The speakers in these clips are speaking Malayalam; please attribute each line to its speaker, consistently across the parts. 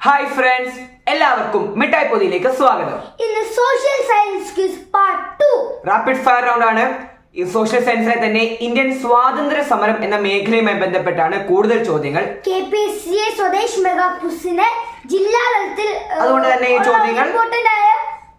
Speaker 1: ഹായ് ഫ്രണ്ട്സ് എല്ലാവർക്കും മിഠായി പൊതിയിലേക്ക് സ്വാഗതം.
Speaker 2: ഇന്ന് social science quiz part two
Speaker 1: rapid fire round ആണ്. ഈ സോഷ്യൽ സയൻസിലെ തന്നെ ഇന്ത്യൻ സ്വാതന്ത്ര്യ സമരം എന്ന മേഖലയുമായി ബന്ധപ്പെട്ടാണ് കൂടുതൽ ചോദ്യങ്ങൾ.
Speaker 2: K P C A Swadesh mega ക്വിസിന് ജില്ലാ തലത്തിൽ
Speaker 1: അതുകൊണ്ട് തന്നെ ഈ ചോദ്യങ്ങൾ-
Speaker 2: ഇമ്പോർട്ടന്റ് ആയ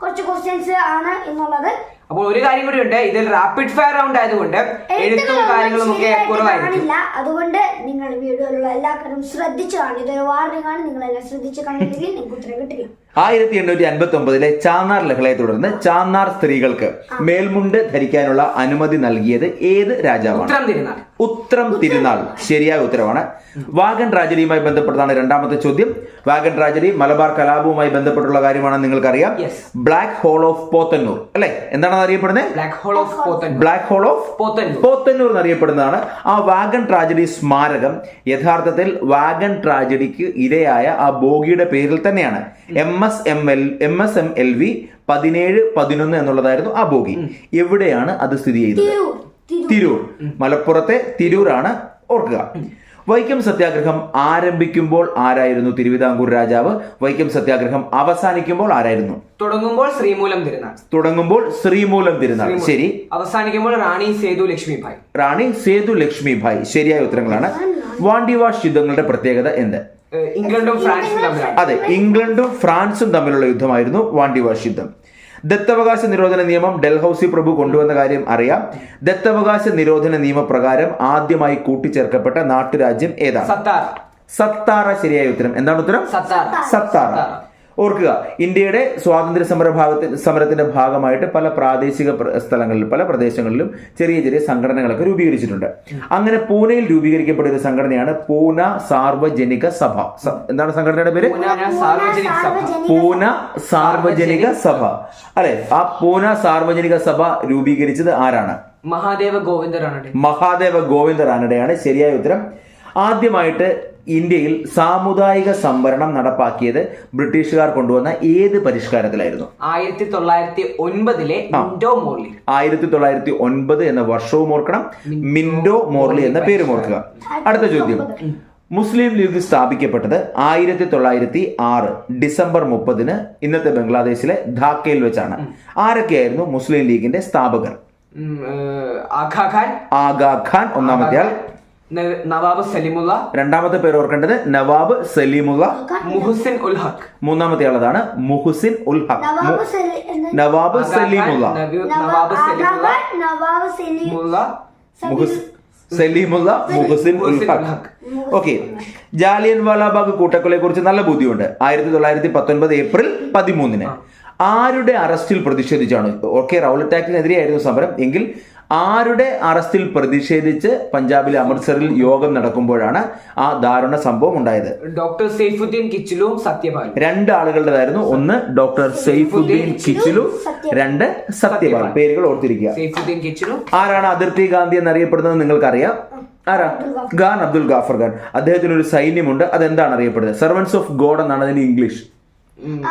Speaker 2: കുറച്ച് ക്വസ്റ്റ്യൻസ് ആണ് എന്നുള്ളത്.
Speaker 1: അപ്പോൾ ഒരു കാര്യം കൂടി ഉണ്ട്. ഇതിൽ റാപ്പിഡ് ഫയർ റൗണ്ട് ആയതുകൊണ്ട് എഴുത്തും കാര്യങ്ങളും ഒക്കെ കുറവായിരിക്കും.
Speaker 2: അതുകൊണ്ട് നിങ്ങൾ വീഡിയോയിലുള്ള എല്ലാ കാര്യവും ശ്രദ്ധിച്ചു കാണും ഇതൊരു വാർണിംഗ് ആണ്. നിങ്ങളെല്ലാം ശ്രദ്ധിച്ചു കണ്ടില്ലെങ്കിൽ നിങ്ങൾക്ക് ഉത്തരം കിട്ടില്ല.
Speaker 3: ആയിരത്തി എണ്ണൂറ്റി അൻപത്തി ഒമ്പതിലെ ചാന്നാർ ലഹളയെ തുടർന്ന് ചാന്നാർ സ്ത്രീകൾക്ക് മേൽമുണ്ട് ധരിക്കാനുള്ള അനുമതി നൽകിയത് ഏത് രാജാവാണ്?
Speaker 1: ഉത്തരം തിരുനാൾ.
Speaker 3: ഉത്രം തിരുനാൾ. ശരിയായ ഉത്തരവാണ്. വാഗൻ ട്രാജഡിയുമായി ബന്ധപ്പെട്ടതാണ് രണ്ടാമത്തെ ചോദ്യം. വാഗൻ ട്രാജഡി മലബാർ കലാപവുമായി ബന്ധപ്പെട്ടുള്ള കാര്യമാണെന്ന് നിങ്ങൾക്കറിയാം. ബ്ലാക്ക് ഹോൾ ഓഫ് പോത്തന്നൂർ അല്ലെ? എന്താണ് അറിയപ്പെടുന്നത്?
Speaker 1: Black hole of
Speaker 3: black hole of
Speaker 1: Podanur.
Speaker 3: Podanur എന്നറിയപ്പെടുന്നതാണ് ആ വാഗൺ ട്രാജഡി സ്മാരകം യഥാർത്ഥത്തിൽ വാഗൺ ട്രാജഡിക്ക് ഇരയായ ആ ബോഗിയുടെ പേരിൽ തന്നെയാണ്. M S M L M S M L V പതിനേഴ് പതിനൊന്ന് എന്നുള്ളതായിരുന്നു ആ ബോഗി. എവിടെയാണ് അത് സ്ഥിതി ചെയ്തത്
Speaker 2: തിരൂർ
Speaker 3: മലപ്പുറത്തെ തിരൂരാണ് ഓർക്കുക. വൈക്കം സത്യാഗ്രഹം ആരംഭിക്കുമ്പോൾ ആരായിരുന്നു തിരുവിതാംകൂർ രാജാവ്? വൈക്കം സത്യാഗ്രഹം അവസാനിക്കുമ്പോൾ ആരായിരുന്നു?
Speaker 1: തുടങ്ങുമ്പോൾ ശ്രീമൂലം തിരുനാൾ.
Speaker 3: തുടങ്ങുമ്പോൾ ശ്രീമൂലം തിരുനാൾ. ശരി.
Speaker 1: അവസാനിക്കുമ്പോൾ റാണി സേതു ലക്ഷ്മി ഭായ്
Speaker 3: റാണി സേതു ലക്ഷ്മി ഭായ് ശരിയായ ഉത്തരങ്ങളാണ്. വാണ്ടിവാഷ് യുദ്ധങ്ങളുടെ പ്രത്യേകത എന്ത്?
Speaker 1: ഇംഗ്ലണ്ടും ഫ്രാൻസും തമ്മിലാണ്.
Speaker 3: അതെ ഇംഗ്ലണ്ടും ഫ്രാൻസും തമ്മിലുള്ള യുദ്ധമായിരുന്നു വാണ്ടിവാഷ് യുദ്ധം ദത്തവകാശ നിരോധന നിയമം ഡൽഹൌസി പ്രഭു കൊണ്ടുവന്ന കാര്യം അറിയാം. ദത്തവകാശ നിരോധന നിയമപ്രകാരം ആദ്യമായി കൂട്ടിച്ചേർക്കപ്പെട്ട നാട്ടുരാജ്യം ഏതാണ്?
Speaker 1: സത്താർ.
Speaker 3: സത്താറ ശരിയായ ഉത്തരം. എന്താണ് ഉത്തരം?
Speaker 1: സത്താറ
Speaker 3: സത്താറ. ഓർക്കുക ഇന്ത്യയുടെ സ്വാതന്ത്ര്യ സമര ഭാഗത്തിൽ സമരത്തിന്റെ ഭാഗമായിട്ട് പല പ്രാദേശിക പ്ര- സ്ഥലങ്ങളിലും പല പ്രദേശങ്ങളിലും ചെറിയ ചെറിയ സംഘടനകളൊക്കെ രൂപീകരിച്ചിട്ടുണ്ട്. അങ്ങനെ പൂനെയിൽ രൂപീകരിക്കപ്പെട്ട ഒരു സംഘടനയാണ് പൂന സാർവജനിക സഭ. എന്താണ് സംഘടനയുടെ പേര്?
Speaker 1: പൂന സാർവജനിക സഭ.
Speaker 3: പൂന സാർവജനിക സഭ. അല്ലെ? ആ പൂന സാർവജനിക സഭ രൂപീകരിച്ചത് ആരാണ്?
Speaker 1: മഹാദേവ ഗോവിന്ദരാണ്
Speaker 3: മഹാദേവ ഗോവിന്ദ റാനഡയാണ് ശരിയായ ഉത്തരം. ആദ്യമായിട്ട് ഇന്ത്യയിൽ സാമുദായിക സംവരണം നടപ്പാക്കിയത് ബ്രിട്ടീഷുകാർ കൊണ്ടുവന്ന ഏത് പരിഷ്കാരത്തിലായിരുന്നു?
Speaker 1: ആയിരത്തി തൊള്ളായിരത്തി ഒൻപതിലെ മിൻഡോ മോർലി.
Speaker 3: ആയിരത്തി തൊള്ളായിരത്തി ഒൻപത് എന്ന വർഷവും ഓർക്കണം. മിൻഡോ മോർലി എന്ന പേരും ഓർക്കുക. അടുത്ത ചോദ്യം. മുസ്ലിം ലീഗ് സ്ഥാപിക്കപ്പെട്ടത് ആയിരത്തി തൊള്ളായിരത്തി ആറ് ഡിസംബർ മുപ്പതിന് ഇന്നത്തെ ബംഗ്ലാദേശിലെ ധാക്കയിൽ വെച്ചാണ്. ആരൊക്കെയായിരുന്നു മുസ്ലിം ലീഗിന്റെ സ്ഥാപകർ?
Speaker 1: ആഗാഖാൻ
Speaker 3: ആഗാ ഖാൻ. ഒന്നാമത്തെ ആൾ
Speaker 1: നവാബ് സലിമുള്ള.
Speaker 3: രണ്ടാമത്തെ പേര് ഓർക്കേണ്ടത് നവാബ് സലീമുള്ള.
Speaker 1: മുഹസിൻ ഉൽ ഹഖ്.
Speaker 3: മൂന്നാമത്തെ ആളതാണ് മുഹസിൻ ഉൽ ഹഖ്.
Speaker 2: നവാബ്
Speaker 3: സലീമുള്ള.
Speaker 1: നവാബ് സലിമുള്ള.
Speaker 3: സലീമുള്ള മുഹസിൻ ഉൽ
Speaker 1: മുഹസിൻ
Speaker 3: ഹഖ്.
Speaker 1: ഹഖ്.
Speaker 3: ഓക്കെ. ജാലിയൻ വാലാബാഗ് കൂട്ടക്കൊലയെ കുറിച്ച് നല്ല ബുദ്ധിയുണ്ട് ആയിരത്തി തൊള്ളായിരത്തി പത്തൊൻപത് ഏപ്രിൽ പതിമൂന്നിന്. ആരുടെ അറസ്റ്റിൽ പ്രതിഷേധിച്ചാണ്? ഓക്കെ റൗലറ്റ് ആക്ടിനെതിരെയായിരുന്നു സമരം. എങ്കിൽ ആരുടെ അറസ്റ്റിൽ പ്രതിഷേധിച്ച് പഞ്ചാബിലെ അമൃത്സറിൽ യോഗം നടക്കുമ്പോഴാണ് ആ ദാരുണ സംഭവം ഉണ്ടായത്?
Speaker 1: ഡോക്ടർ സെയ്ഫുദ്ദീൻ കിച്ചിലും സത്യപാൽ.
Speaker 3: രണ്ട് ആളുകളുടേതായിരുന്നു. ഒന്ന് ഡോക്ടർ സെയ്ഫുദ്ദീൻ കിച്ചിലു രണ്ട് സത്യപാൽ. പേരുകൾ ഓർത്തിരിക്കുക.
Speaker 1: സെയ്ഫുദ്ദീൻ കിച്ചിലും.
Speaker 3: ആരാണ് അതിർത്തി ഗാന്ധി എന്നറിയപ്പെടുന്നത് നിങ്ങൾക്കറിയാം? ആരാ? ഖാൻ അബ്ദുൽ ഗാഫർ ഖാൻ. അദ്ദേഹത്തിന് ഒരു സൈന്യമുണ്ട്. അതെന്താണ് അറിയപ്പെടുന്നത്? സെർവൻസ് ഓഫ് ഗോഡ് എന്നാണ് അതിന് ഇംഗ്ലീഷ്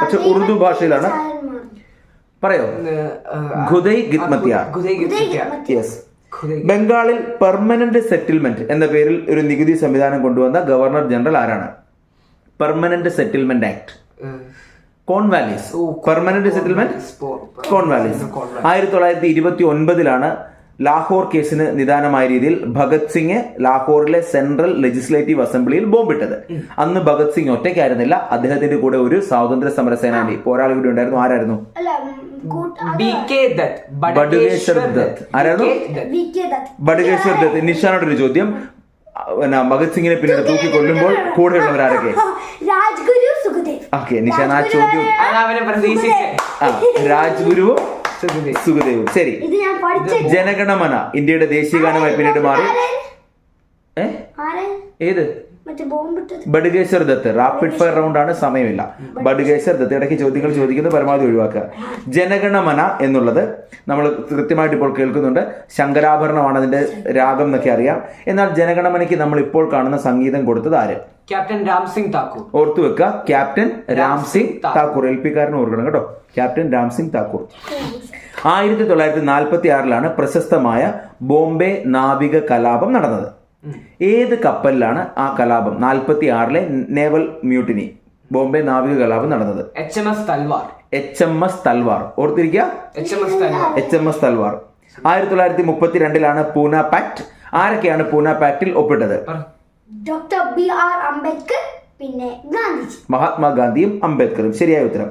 Speaker 3: പക്ഷെ ഉറുദു ഭാഷയിലാണ്. പറയോ? ഖുദൈ
Speaker 1: ഗിത്മത്യ.
Speaker 3: യെസ് ബംഗാളിൽ പെർമനന്റ് സെറ്റിൽമെന്റ് എന്ന പേരിൽ ഒരു നികുതി സംവിധാനം കൊണ്ടുവന്ന ഗവർണർ ജനറൽ ആരാണ്? Permanent settlement act Cornwallis permanent settlement Cornwallis. ആയിരത്തി തൊള്ളായിരത്തി ഇരുപത്തി ഒൻപതിലാണ് ലാഹോർ കേസിന് നിദാനമായ രീതിയിൽ ഭഗത് സിംഗ് ലാഹോറിലെ സെൻട്രൽ ലെജിസ്ലേറ്റീവ് അസംബ്ലിയിൽ ബോംബിട്ടത്. അന്ന് ഭഗത് സിംഗ് ഒറ്റയ്ക്കായിരുന്നില്ല. അദ്ദേഹത്തിന്റെ കൂടെ ഒരു സ്വാതന്ത്ര്യ സമര സേനാനി. പോരാളി കൂടി ഉണ്ടായിരുന്നു. ആരായിരുന്നു?
Speaker 2: അല്ല ഉം, കൂട്ട- അത്
Speaker 1: ബി കെ ദത്ത്.
Speaker 3: ബടുകേശ്വർ ദത്ത്. ആരായിരുന്നു?
Speaker 1: ദത്ത്.
Speaker 3: ബഡുകേശ്വർ ചോദ്യം. പിന്നെ ഭഗത് സിംഗിനെ പിന്നീട് തൂക്കി കൊല്ലുമ്പോൾ കൂടെയുള്ളവരാരൊക്കെ?
Speaker 2: രാജ്ഗുരു സുഖദേവ്.
Speaker 3: ഓക്കെ നിഷാൻ ആ ചോദ്യം. രാജ്ഗുരുവും
Speaker 1: സുഖദേവ്.
Speaker 3: ശരി.
Speaker 2: ഇത് ഞാൻ പഠിച്ച.
Speaker 3: ജനഗണമന. ഇന്ത്യയുടെ ദേശീയ ഗാനമായി പിന്നീട് മാറി. ഏ? ഏത്? Batukeshwar Dutt rapid fire round ആണ് സമയമില്ല. ബഡുകേശ്വർ ദത്ത് ഇടയ്ക്ക് ചോദ്യങ്ങൾ ചോദിക്കുന്നത് പരമാവധി ഒഴിവാക്കുക. ജനഗണമന എന്നുള്ളത് നമ്മൾ കൃത്യമായിട്ട് ഇപ്പോൾ കേൾക്കുന്നുണ്ട്. ശങ്കരാഭരണമാണ് അതിന്റെ രാഗം എന്നൊക്കെ അറിയാം. എന്നാൽ ജനഗണമനയ്ക്ക് നമ്മൾ ഇപ്പോൾ കാണുന്ന സംഗീതം കൊടുത്തത് ആര്?
Speaker 1: ക്യാപ്റ്റൻ രാം സിംഗ് താക്കൂർ.
Speaker 3: ഓർത്തു വെക്കുക. Captain Ram Singh Thakur. L P കാരന് ഓർക്കണം കേട്ടോ. ക്യാപ്റ്റൻ രാം സിംഗ് താക്കൂർ. ആയിരത്തി തൊള്ളായിരത്തി നാൽപ്പത്തി ആറിലാണ് പ്രശസ്തമായ ബോംബെ നാവിക കലാപം നടന്നത്. ഏത് കപ്പലിലാണ് ആ കലാപം? നാൽപ്പത്തി ആറിലെ നേവൽ മ്യൂട്ടിനി ബോംബെ നാവിക കലാപം നടന്നത്.
Speaker 1: H M S Talwar.
Speaker 3: H M S Talwar. ഓർത്തിരിക്കുക?
Speaker 1: H M S Talwar.
Speaker 3: H M S Talwar. ആയിരത്തി തൊള്ളായിരത്തി മുപ്പത്തി രണ്ടിലാണ് പൂന പാക്ട്. ആരൊക്കെയാണ് പൂന പാക്ടിൽ ഒപ്പിട്ടത്?
Speaker 2: ഡോക്ടർ ബി ആർ അംബേദ്കർ പിന്നെ ഗാന്ധിജി.
Speaker 3: മഹാത്മാഗാന്ധിയും അംബേദ്കറും. ശരിയായ ഉത്തരം.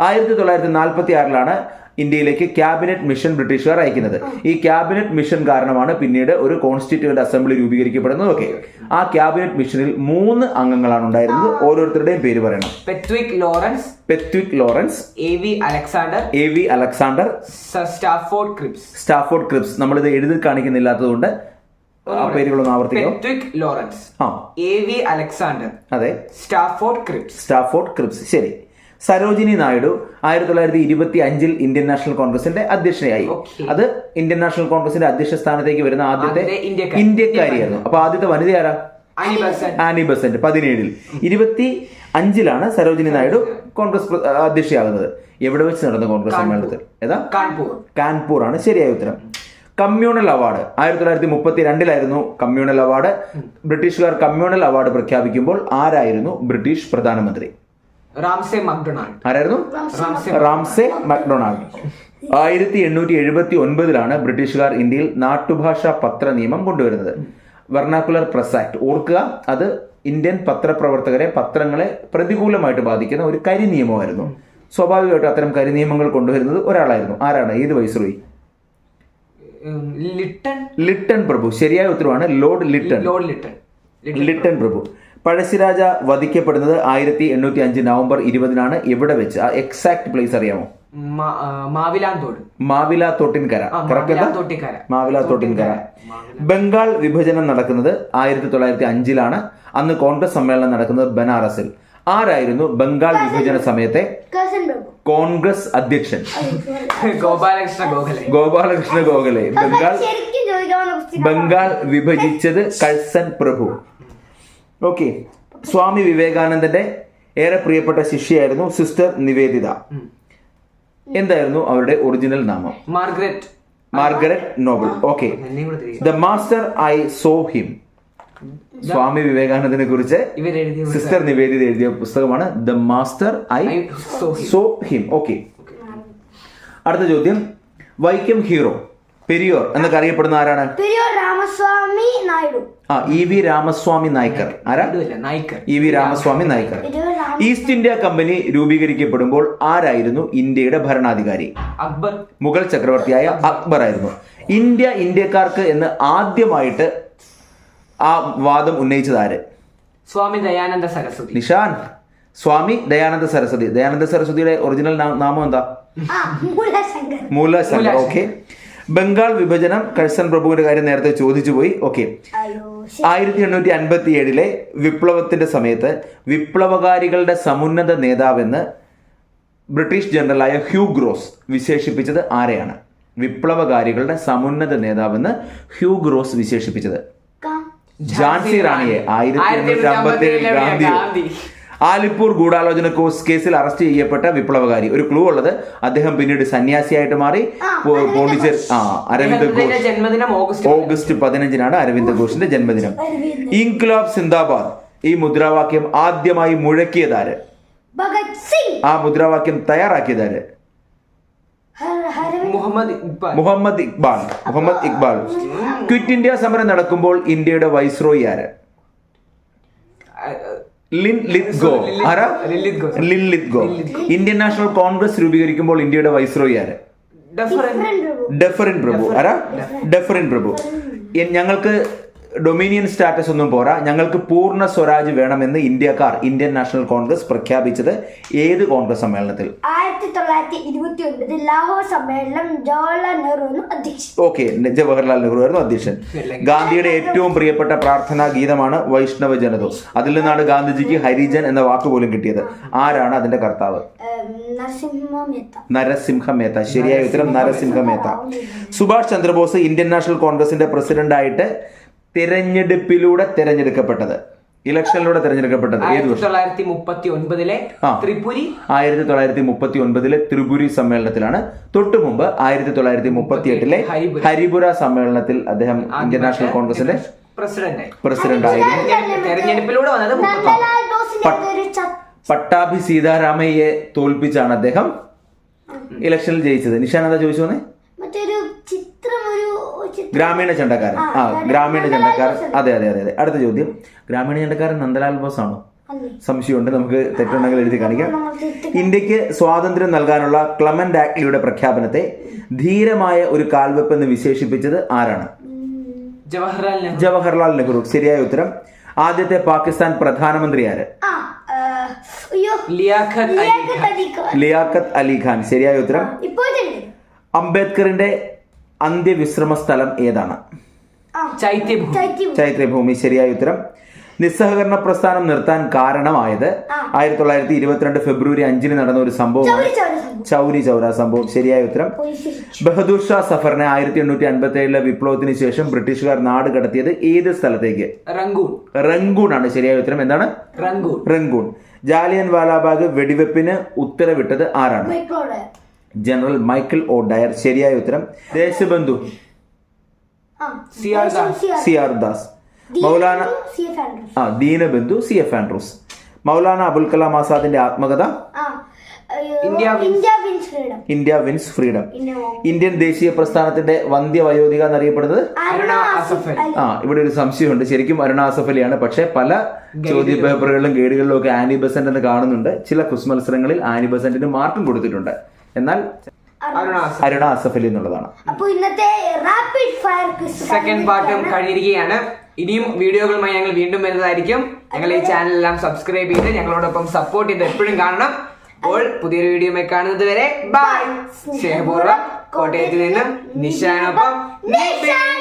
Speaker 3: ആയിരത്തി തൊള്ളായിരത്തി നാൽപ്പത്തി ആറിലാണ് ഇന്ത്യയിലേക്ക് ക്യാബിനറ്റ് മിഷൻ ബ്രിട്ടീഷുകാർ അയക്കുന്നത്. ഈ ക്യാബിനറ്റ് മിഷൻ കാരണമാണ് പിന്നീട് ഒരു കോൺസ്റ്റിറ്റ്യൂന്റ് അസംബ്ലി രൂപീകരിക്കപ്പെടുന്നത് ഒക്കെ. ആ ക്യാബിനറ്റ് മിഷനിൽ മൂന്ന് അംഗങ്ങളാണ് ഉണ്ടായിരുന്നത്. ഓരോരുത്തരുടെയും പേര് പറയണം.
Speaker 1: Pethick Lawrence
Speaker 3: Pethick Lawrence
Speaker 1: A V Alexander
Speaker 3: A V Alexander
Speaker 1: Stafford Cripps
Speaker 3: Stafford Cripps നമ്മൾ ഇത് എഴുതി കാണിക്കുന്നില്ലാത്തതുകൊണ്ട് ആ പേരുകളൊന്നും ആവർത്തിക്കാം.
Speaker 1: ലോറൻസ്
Speaker 3: ആ.
Speaker 1: എ വി അലക്സാണ്ടർ
Speaker 3: അതെ.
Speaker 1: സ്റ്റാഫോർഡ് ക്രിപ്സ്
Speaker 3: സ്റ്റാഫോർഡ് ക്രിപ്സ് ശരി. സരോജിനി നായിഡു ആയിരത്തി തൊള്ളായിരത്തി ഇരുപത്തി അഞ്ചിൽ ഇന്ത്യൻ നാഷണൽ കോൺഗ്രസിന്റെ അധ്യക്ഷയായി അത് ഇന്ത്യൻ നാഷണൽ കോൺഗ്രസിന്റെ അധ്യക്ഷ സ്ഥാനത്തേക്ക് വരുന്ന ആദ്യത്തെ
Speaker 1: ആദ്യത്തെ ഇന്ത്യക്കാരി.
Speaker 3: ഇന്ത്യക്കാരിയായിരുന്നു. അപ്പൊ ആദ്യത്തെ വനിത ആരാ? Annie Besant. പതിനേഴിൽ. ഇരുപത്തി അഞ്ചിലാണ് സരോജിനി നായിഡു കോൺഗ്രസ് അധ്യക്ഷയാകുന്നത്. എവിടെ വെച്ച് നടന്ന കോൺഗ്രസ് സമ്മേളനത്തിൽ? ഏതാ?
Speaker 1: കാൺപൂർ.
Speaker 3: കാൺപൂർ ആണ് ശരിയായ ഉത്തരം. Communal award. ആയിരത്തി തൊള്ളായിരത്തി മുപ്പത്തി രണ്ടിലായിരുന്നു കമ്മ്യൂണൽ അവാർഡ്. ബ്രിട്ടീഷുകാർ കമ്മ്യൂണൽ അവാർഡ് പ്രഖ്യാപിക്കുമ്പോൾ ആരായിരുന്നു ബ്രിട്ടീഷ് പ്രധാനമന്ത്രി?
Speaker 1: Ramsay MacDonald.
Speaker 3: ആരായിരുന്നു?
Speaker 1: Ramsay
Speaker 3: MacDonald. ആയിരത്തി എണ്ണൂറ്റി എഴുപത്തി ഒൻപതിലാണ് ബ്രിട്ടീഷുകാർ ഇന്ത്യയിൽ നാട്ടുഭാഷാ പത്ര നിയമം കൊണ്ടുവരുന്നത്. Vernacular press act. ഓർക്കുക അത് ഇന്ത്യൻ പത്രപ്രവർത്തകരെ പത്രങ്ങളെ പ്രതികൂലമായിട്ട് ബാധിക്കുന്ന ഒരു കരി നിയമമായിരുന്നു സ്വാഭാവികമായിട്ടും അത്തരം കരി നിയമങ്ങൾ കൊണ്ടുവരുന്നത് ഒരാളായിരുന്നു. ആരാണ്? ഏത് വൈസ്രോയി?
Speaker 1: ലിട്ടൺ.
Speaker 3: ലിട്ടൺ പ്രഭു. ശരിയായ ഉത്തരവാണ് lord Lytton.
Speaker 1: Lord Lytton. Lytton
Speaker 3: പ്രഭു. പഴശ്ശിരാജ വധിക്കപ്പെടുന്നത് ആയിരത്തി എണ്ണൂറ്റി അഞ്ച് നവംബർ ഇരുപതിനാണ്. എവിടെ വെച്ച്? ആ എക്സാക്ട് പ്ലേസ് അറിയാമോ?
Speaker 1: മാവിലാത്തോട്ടിൻകര ആ, മാവിലാന്തോട്.
Speaker 3: മാവില തോട്ടിൻകര.
Speaker 1: ആ,
Speaker 3: അല്ല?
Speaker 1: മാവിലാത്തോട്ടിക്കര.
Speaker 3: മാവില തോട്ടിൻകര. ബംഗാൾ വിഭജനം നടക്കുന്നത് ആയിരത്തി തൊള്ളായിരത്തി അഞ്ചിലാണ് അന്ന് കോൺഗ്രസ് സമ്മേളനം നടക്കുന്നത് ബനാറസിൽ. ആരായിരുന്നു ബംഗാൾ വിഭജന സമയത്തെ? കോൺഗ്രസ് അധ്യക്ഷൻ.
Speaker 1: ഗോപാലകൃഷ്ണ ഗോഖലെ.
Speaker 3: ഗോപാലകൃഷ്ണ ഗോഖലെ. ബംഗാൾ ബംഗാൾ വിഭജിച്ചത് കഴ്സൻ പ്രഭു. ഓക്കെ. സ്വാമി വിവേകാനന്ദന്റെ ഏറെ പ്രിയപ്പെട്ട ശിഷ്യയായിരുന്നു സിസ്റ്റർ നിവേദിത. എന്തായിരുന്നു അവരുടെ ഒറിജിനൽ നാമം?
Speaker 1: Margaret.
Speaker 3: Margaret Noble okay. The master I saw him. സ്വാമി വിവേകാനന്ദനെ കുറിച്ച് സിസ്റ്റർ നിവേദിത എഴുതിയ പുസ്തകമാണ് the master I. Saw him. Okay. അടുത്ത ചോദ്യം. വൈക്കം ഹീറോ പെരിയോർ എന്നൊക്കെ അറിയപ്പെടുന്ന ആരാണ്?
Speaker 2: പെരിയോർ. രാമസ്വാമി നായിഡു.
Speaker 3: ആ ഇ വി രാമസ്വാമി നായ്ക്കർ. ആരാ?
Speaker 1: Naicker.
Speaker 3: E V Ramaswamy Naicker. East India company രൂപീകരിക്കപ്പെടുമ്പോൾ ആരായിരുന്നു ഇന്ത്യയുടെ ഭരണാധികാരി?
Speaker 1: അക്ബർ.
Speaker 3: മുഗൾ ചക്രവർത്തിയായ അക്ബർ ആയിരുന്നു. ഇന്ത്യ ഇന്ത്യക്കാർക്ക് എന്ന് ആദ്യമായിട്ട് ആ വാദം ഉന്നയിച്ചത് ആര്?
Speaker 1: സ്വാമി ദയാനന്ദ സരസ്വതി.
Speaker 3: നിഷാൻ. സ്വാമി ദയാനന്ദ സരസ്വതി. ദയാനന്ദ സരസ്വതിയുടെ ഒറിജിനൽ നാമം എന്താ?
Speaker 2: ആ മൂലശങ്കർ.
Speaker 3: മൂലശങ്കർ.
Speaker 1: മൂലശങ്കർ.
Speaker 3: ഓക്കെ ബംഗാൾ വിഭജനം കഴ്സൺ പ്രഭുവിന്റെ കാര്യം നേരത്തെ ചോദിച്ചു പോയി. ഓക്കെ. ആയിരത്തി എണ്ണൂറ്റി അൻപത്തി ഏഴിലെ വിപ്ലവത്തിന്റെ സമയത്ത് വിപ്ലവകാരികളുടെ സമുന്നത നേതാവെന്ന് ബ്രിട്ടീഷ് ജനറലായ ഹ്യൂ ഗ്രോസ് വിശേഷിപ്പിച്ചത് ആരെയാണ്? വിപ്ലവകാരികളുടെ സമുന്നത നേതാവെന്ന് ഹ്യൂ ഗ്രോസ് വിശേഷിപ്പിച്ചത്.
Speaker 2: കാ-
Speaker 3: ഝാൻസി റാണിയെ ആയിരത്തി എണ്ണൂറ്റി അമ്പത്തി ഏഴിൽ ഗാന്ധി. ആലിപ്പൂർ ഗൂഢാലോചന കോസ് കേസിൽ അറസ്റ്റ് ചെയ്യപ്പെട്ട വിപ്ലവകാരി. ഒരു ക്ലൂ ഉള്ളത് അദ്ദേഹം പിന്നീട് സന്യാസിയായിട്ട് മാറി. പോണ്ടിച്ചേരി ആ അരവിന്ദ് ഘോഷ്.
Speaker 1: ജന്മദിനം ഓഗസ്റ്റ്
Speaker 3: പതിനഞ്ചിനാണ് അരവിന്ദ് ഘോഷിന്റെ ജന്മദിനം. ഇൻക്ലാബ് സിന്ദാബാദ്. ഈ മുദ്രാവാക്യം ആദ്യമായി മുഴക്കിയതാര്? ആ മുദ്രാവാക്യം തയ്യാറാക്കിയതാര്?
Speaker 1: മുഹമ്മദ് ഇക്ബാൽ.
Speaker 3: മുഹമ്മദ് ഇക്ബാൽ. മുഹമ്മദ് ഇക്ബാൽ. ക്വിറ്റ് ഇന്ത്യ സമരം നടക്കുമ്പോൾ ഇന്ത്യയുടെ വൈസ്രോയി ആര്? ലിൻ ആരാ?
Speaker 1: ലിൻ
Speaker 3: ഇന്ത്യൻ നാഷണൽ കോൺഗ്രസ് രൂപീകരിക്കുമ്പോൾ ഇന്ത്യയുടെ വൈസ്രോയി ആര്?
Speaker 2: പ്രഭു
Speaker 3: ഡെഫറിൻ പ്രഭു. ആരാ? ഡെഫറിൻ പ്രഭു. ഞങ്ങൾക്ക് ഡൊമിനിയൻ സ്റ്റാറ്റസ് ഒന്നും പോരാ. ഞങ്ങൾക്ക് പൂർണ സ്വരാജ് വേണമെന്ന് ഇന്ത്യക്കാർ ഇന്ത്യൻ നാഷണൽ കോൺഗ്രസ് പ്രഖ്യാപിച്ചത് ഏത് കോൺഗ്രസ് സമ്മേളനത്തിൽ?
Speaker 2: ആയിരത്തി തൊള്ളായിരത്തി ഇരുപത്തി ഒൻപതിൽ ലാഹോർ സമ്മേളനം ജവഹർലാൽ നെഹ്റു അധ്യക്ഷൻ.
Speaker 3: ഓക്കെ ജവഹർലാൽ നെഹ്റു ആയിരുന്നു അധ്യക്ഷൻ. ഗാന്ധിയുടെ ഏറ്റവും പ്രിയപ്പെട്ട പ്രാർത്ഥനാ ഗീതമാണ് വൈഷ്ണവ ജനതോ. അതിൽ നിന്നാണ് ഗാന്ധിജിക്ക് ഹരിജൻ എന്ന വാക്ക് പോലും കിട്ടിയത്. ആരാണ് അതിന്റെ കർത്താവ്?
Speaker 2: നരസിംഹ മേത്ത.
Speaker 3: നരസിംഹ മേത്ത. ശരിയായ ഉത്തരം നരസിംഹ മേത്ത. സുഭാഷ് ചന്ദ്രബോസ് ഇന്ത്യൻ നാഷണൽ കോൺഗ്രസിന്റെ പ്രസിഡന്റായിട്ട് തിരഞ്ഞെടുപ്പിലൂടെ തിരഞ്ഞെടുക്കപ്പെട്ടത്. ഇലക്ഷനിലൂടെ തിരഞ്ഞെടുക്കപ്പെട്ടത് ഏത്
Speaker 1: ആയിരത്തി
Speaker 3: വർഷം?
Speaker 1: തൊള്ളായിരത്തി മുപ്പത്തി ഒൻപതിലെ
Speaker 3: ആ.
Speaker 1: ത്രിപുരി.
Speaker 3: ആയിരത്തി തൊള്ളായിരത്തി മുപ്പത്തി ഒൻപതിലെ ത്രിപുരി സമ്മേളനത്തിലാണ്. തൊട്ടു മുമ്പ് ആയിരത്തി തൊള്ളായിരത്തി മുപ്പത്തി എട്ടിലെ
Speaker 1: ഹരിപുര.
Speaker 3: ഹരിപുര സമ്മേളനത്തിൽ അദ്ദേഹം ഇന്ത്യൻ നാഷണൽ കോൺഗ്രസിന്റെ
Speaker 1: പ്രസിഡന്റ്.
Speaker 3: പ്രസിഡന്റ് ആയിരുന്നു
Speaker 1: തെരഞ്ഞെടുപ്പിലൂടെ വന്നത് മുപ്പത്തി
Speaker 2: നന്ദലാൽ ബോസിന്റെ ഒരു ചത്ത
Speaker 3: പട്ടാഭി സീതാരാമയ്യെ തോൽപ്പിച്ചാണ് അദ്ദേഹം ഇലക്ഷനിൽ ജയിച്ചത്. നിഷാൻ എന്താ ചോദിച്ചു വന്നേ?
Speaker 2: മറ്റൊരു
Speaker 3: ഗ്രാമീണ ചണ്ടക്കാരൻ. ആ ഗ്രാമീണ ചണ്ടക്കാരൻ. അതെ അതെ അതെ അതെ. അടുത്ത ചോദ്യം. ഗ്രാമീണ ചണ്ടക്കാരൻ നന്ദലാൽ ബോസ് ആണോ? സംശയമുണ്ട്. നമുക്ക് തെറ്റുണ്ടെങ്കിൽ എഴുതി കാണിക്കാം. ഇന്ത്യയ്ക്ക് സ്വാതന്ത്ര്യം നൽകാനുള്ള ക്ലമന്റ് ആക്ടിലൂടെ പ്രഖ്യാപനത്തെ ധീരമായ ഒരു കാൽവെപ്പ് എന്ന് വിശേഷിപ്പിച്ചത് ആരാണ്?
Speaker 1: ജവഹർലാൽ നെഹ്റു.
Speaker 3: ജവഹർലാൽ നെഹ്റു. ശരിയായ ഉത്തരം. ആദ്യത്തെ പാകിസ്ഥാൻ പ്രധാനമന്ത്രി ആര്.
Speaker 1: ലിയാഖത്ത് അലി
Speaker 2: ഖാൻ.
Speaker 3: ശരിയായ ഉത്തരം. അംബേദ്കറിന്റെ അന്ത്യവിശ്രമ സ്ഥലം ഏതാണ്?
Speaker 2: ആ
Speaker 1: ചൈത്യഭൂമി.
Speaker 3: ശരിയായ ഉത്തരം. നിസ്സഹകരണ പ്രസ്ഥാനം നിർത്താൻ കാരണമായത് ആയിരത്തി തൊള്ളായിരത്തി ഇരുപത്തിരണ്ട് ഫെബ്രുവരി അഞ്ചിന് നടന്ന ഒരു സംഭവമാണ്.
Speaker 2: ചൗരി ചൗരി സംഭവം.
Speaker 3: ചൗരി ചൗര സംഭവം ശരിയായ ഉത്തരം. ബഹദൂർ ഷാ സഫറിനെ ആയിരത്തി എണ്ണൂറ്റി അൻപത്തി ഏഴിലെ വിപ്ലവത്തിന് ശേഷം ബ്രിട്ടീഷുകാർ നാട് കടത്തിയത് ഏത് സ്ഥലത്തേക്ക്?
Speaker 1: റംഗൂൺ.
Speaker 3: റംഗൂൺ ആണ് ശരിയായ ഉത്തരം. എന്താണ്?
Speaker 1: റംഗൂൺ.
Speaker 3: റംഗൂൺ. ജാലിയൻ വാലാബാഗ് വെടിവെപ്പിന് ഉത്തരവിട്ടത് ആരാണ്? General Michael O'Dwyer. ശരിയായ ഉത്തരം. Deshbandhu. C R Das. Maulana
Speaker 2: C F Andrews.
Speaker 3: ആ Deenabandhu C F Andrews. Maulana Abul Kalam ആസാദിന്റെ ആത്മകഥ.
Speaker 2: ആ
Speaker 1: India
Speaker 2: India wins freedom.
Speaker 3: India wins freedom. Indian ദേശീയ പ്രസ്ഥാനത്തിന്റെ വന്ധ്യ വയോധിക എന്നറിയപ്പെടുന്നത്? ആ ഇവിടെ ഒരു സംശയമുണ്ട്. ശരിക്കും അരുണാസഫലിയാണ് ആസഫ് അലിയാണ്. പക്ഷെ പല ചോദ്യ പേപ്പറുകളിലും ഗൈഡുകളിലും ഒക്കെ ആനി ബസന്റ് എന്ന് കാണുന്നുണ്ട്. ചില ക്വിസ് മത്സരങ്ങളിൽ ആനി ബസന്റിന് മാർക്കും കൊടുത്തിട്ടുണ്ട്. എന്നാൽ
Speaker 1: അരുണ
Speaker 3: അസഫലി അലി എന്നുള്ളതാണ്.
Speaker 2: അപ്പൊ ഇന്നത്തെ റാപ്പിഡ് ഫയർ ക്വിസ്
Speaker 1: സെക്കൻഡ് പാർട്ടും കഴിഞ്ഞിരിക്കുകയാണ്. ഇനിയും വീഡിയോകളുമായി ഞങ്ങൾ വീണ്ടും വരുന്നതായിരിക്കും. ഞങ്ങൾ ഈ ചാനലെല്ലാം സബ്സ്ക്രൈബ് ചെയ്ത് ഞങ്ങളോടൊപ്പം സപ്പോർട്ട് ചെയ്ത് എപ്പോഴും കാണണം. അപ്പോൾ പുതിയൊരു വീഡിയോമായി കാണുന്നത് വരെ ബൈ സ്നേഹപൂർവം കോട്ടയത്തിൽ നിന്നും നിശാനൊപ്പം
Speaker 2: നിഷാൻ